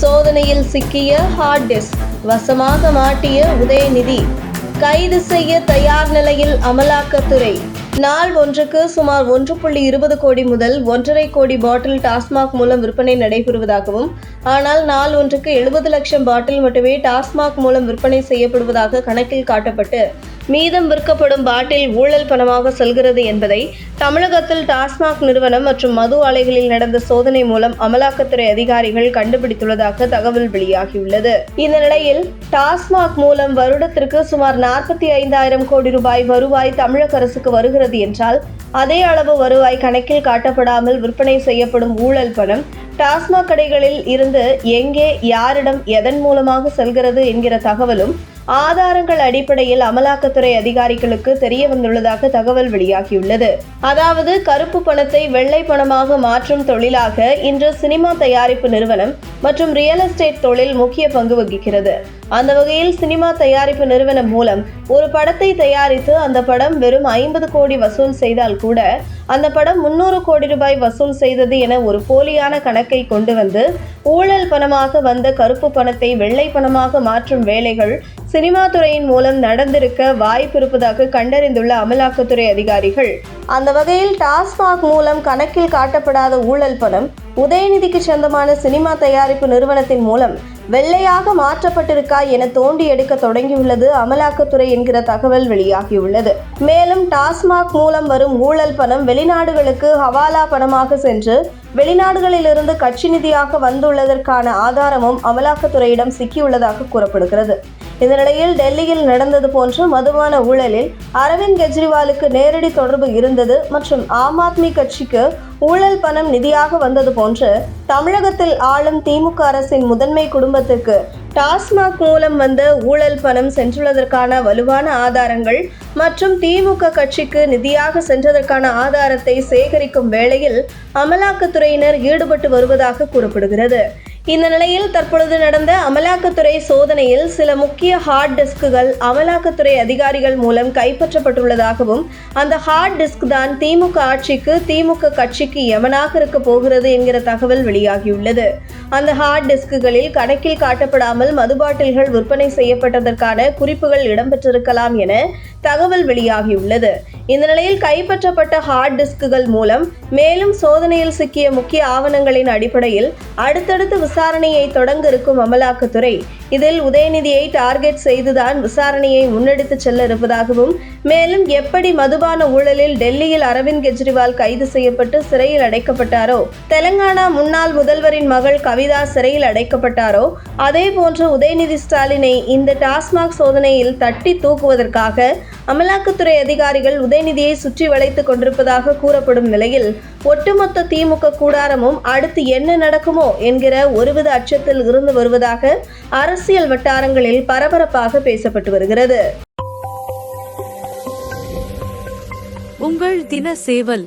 சோதனையில் சிக்கிய hard disk வசமாக மாட்டிய உதயநிதி கைது செய்ய தயார் நிலையில் அமலாக்கத்துறை. நாள் ஒன்றுக்கு சுமார் ஒன்று புள்ளி இருபது கோடி முதல் ஒன்றரை கோடி பாட்டில் டாஸ்மாக் மூலம் விற்பனை நடைபெறுவதாகவும் ஆனால் நாள் ஒன்றுக்கு எழுபது லட்சம் பாட்டில் மட்டுமே டாஸ்மாக் மூலம் விற்பனை செய்யப்படுவதாக கணக்கில் காட்டப்பட்டு மீதம் விற்கப்படும் பாட்டில் ஊழல் பணமாக செல்கிறது என்பதை தமிழகத்தில் டாஸ்மாக் நிறுவனம் மற்றும் மது ஆலைகளில் நடந்த சோதனை மூலம் அமலாக்கத்துறை அதிகாரிகள் கண்டுபிடித்துள்ளதாக தகவல் வெளியாகியுள்ளது. இந்த நிலையில் டாஸ்மாக் மூலம் வருடத்திற்கு சுமார் நாற்பத்தி ஐந்தாயிரம் கோடி ரூபாய் வருவாய் தமிழக அரசுக்கு வருகிறது என்றால் அதே அளவு வருவாய் கணக்கில் காட்டப்படாமல் விற்பனை செய்யப்படும் ஊழல் பணம் டாஸ்மாக் கடைகளில் இருந்து எங்கே யாரிடம் எதன் மூலமாக செல்கிறது என்கிற தகவலும் ஆதாரங்கள் அடிப்படையில் அமலாக்கத்துறை அதிகாரிகளுக்கு தெரிய வந்துள்ளதாக தகவல் வெளியாகியுள்ளது. அதாவது கருப்பு பணத்தை வெள்ளை பணமாக மாற்றும் தொழிலாக இன்று சினிமா தயாரிப்பு நிறுவனம் மற்றும் ரியல் எஸ்டேட் தொழில் முக்கிய பங்கு வகிக்கிறது. அந்த வகையில் சினிமா தயாரிப்பு நிறுவனம் மூலம் ஒரு படத்தை தயாரித்து அந்த படம் வெறும் ஐம்பது கோடி வசூல் செய்தால் கூட அந்த படம் முன்னூறு கோடி ரூபாய் வசூல் செய்தது என ஒரு போலியான கணக்கை கொண்டு வந்து ஊழல் பணமாக வந்த கருப்பு பணத்தை வெள்ளை பணமாக மாற்றும் வேலைகள் சினிமா துறையின் மூலம் நடந்திருக்க வாய்ப்பு இருப்பதாக கண்டறிந்துள்ள அமலாக்கத்துறை அதிகாரிகள். அந்த வகையில் டாஸ்மாக் மூலம் கணக்கில் காட்டப்படாத ஊழல் பணம் உதயநிதிக்கு சொந்தமான சினிமா தயாரிப்பு நிறுவனத்தின் மூலம் வெள்ளையாக மாற்றப்பட்டிருக்கா என தோண்டி எடுக்க தொடங்கியுள்ளது அமலாக்கத்துறை என்கிற தகவல் வெளியாகியுள்ளது. மேலும் டாஸ்மாக் மூலம் வரும் ஊழல் பணம் வெளிநாடுகளுக்கு ஹவாலா பணமாக சென்று வெளிநாடுகளிலிருந்து கட்சி நிதியாக வந்துள்ளதற்கான ஆதாரமும் அமலாக்கத்துறையிடம் சிக்கியுள்ளதாக கூறப்படுகிறது. இந்த நிலையில் டெல்லியில் நடந்தது போன்று மதுபான ஊழலில் அரவிந்த் கெஜ்ரிவாலுக்கு நேரடி தொடர்பு இருந்தது மற்றும் ஆம் ஆத்மி கட்சிக்கு ஊழல் பணம் நிதியாக வந்தது போன்று தமிழகத்தில் ஆளும் திமுக அரசின் முதன்மை குடும்பத்துக்கு. டாஸ்மாக் மூலம் வந்த ஊழல் பணம் சென்றுள்ளதற்கான வலுவான ஆதாரங்கள் மற்றும் திமுக கட்சிக்கு நிதியாக சென்றதற்கான ஆதாரத்தை சேகரிக்கும் வேளையில் அமலாக்கத்துறையினர் ஈடுபட்டு வருவதாக கூறப்படுகிறது. இந்த நிலையில் தற்பொழுது நடந்த அமலாக்கத்துறை சோதனையில் சில முக்கிய ஹார்ட் டிஸ்க்குகள் அமலாக்கத்துறை அதிகாரிகள் மூலம் கைப்பற்றப்பட்டுள்ளதாகவும் அந்த ஹார்ட் டிஸ்க் தான் திமுக ஆட்சிக்கு திமுக கட்சிக்கு எவனாக இருக்க போகிறது என்கிற தகவல் வெளியாகியுள்ளது. அந்த ஹார்ட் டிஸ்குகளில் கணக்கில் காட்டப்படாமல் மது பாட்டில்கள் விற்பனை செய்யப்பட்டதற்கான குறிப்புகள் இடம்பெற்றிருக்கலாம் என தகவல் வெளியாகியுள்ளது. இந்த நிலையில் கைப்பற்றப்பட்ட ஹார்ட் டிஸ்குகள் மூலம் மேலும் சோதனையில் சிக்கிய முக்கிய ஆவணங்களின் அடிப்படையில் அடுத்தடுத்து விசாரணையை தொடங்க இருக்கும் அமலாக்கத்துறை இதில் உதயநிதியை டார்கெட் செய்துதான் விசாரணையை முன்னெடுத்து செல்ல இருப்பதாகவும் மேலும் எப்படி மதுபான ஊழலில் டெல்லியில் அரவிந்த் கெஜ்ரிவால் கைது செய்யப்பட்டு சிறையில் அடைக்கப்பட்டாரோ தெலங்கானா முன்னாள் முதல்வரின் மகள் கவிதா சிறையில் அடைக்கப்பட்டாரோ அதே போன்று உதயநிதி ஸ்டாலினை இந்த டாஸ்மாக் சோதனையில் தட்டி தூக்குவதற்காக அமலாக்கத்துறை அதிகாரிகள் உதயநிதியை சுற்றி வளைத்துக் கொண்டிருப்பதாக கூறப்படும் நிலையில் ஒட்டுமொத்த திமுக கூடாரமும் அடுத்து என்ன நடக்குமோ என்கிற ஒருவித அச்சத்தில் இருந்து வருவதாக அரசியல் வட்டாரங்களில் பரபரப்பாக பேசப்பட்டு வருகிறது. உங்கள் தின சேவல்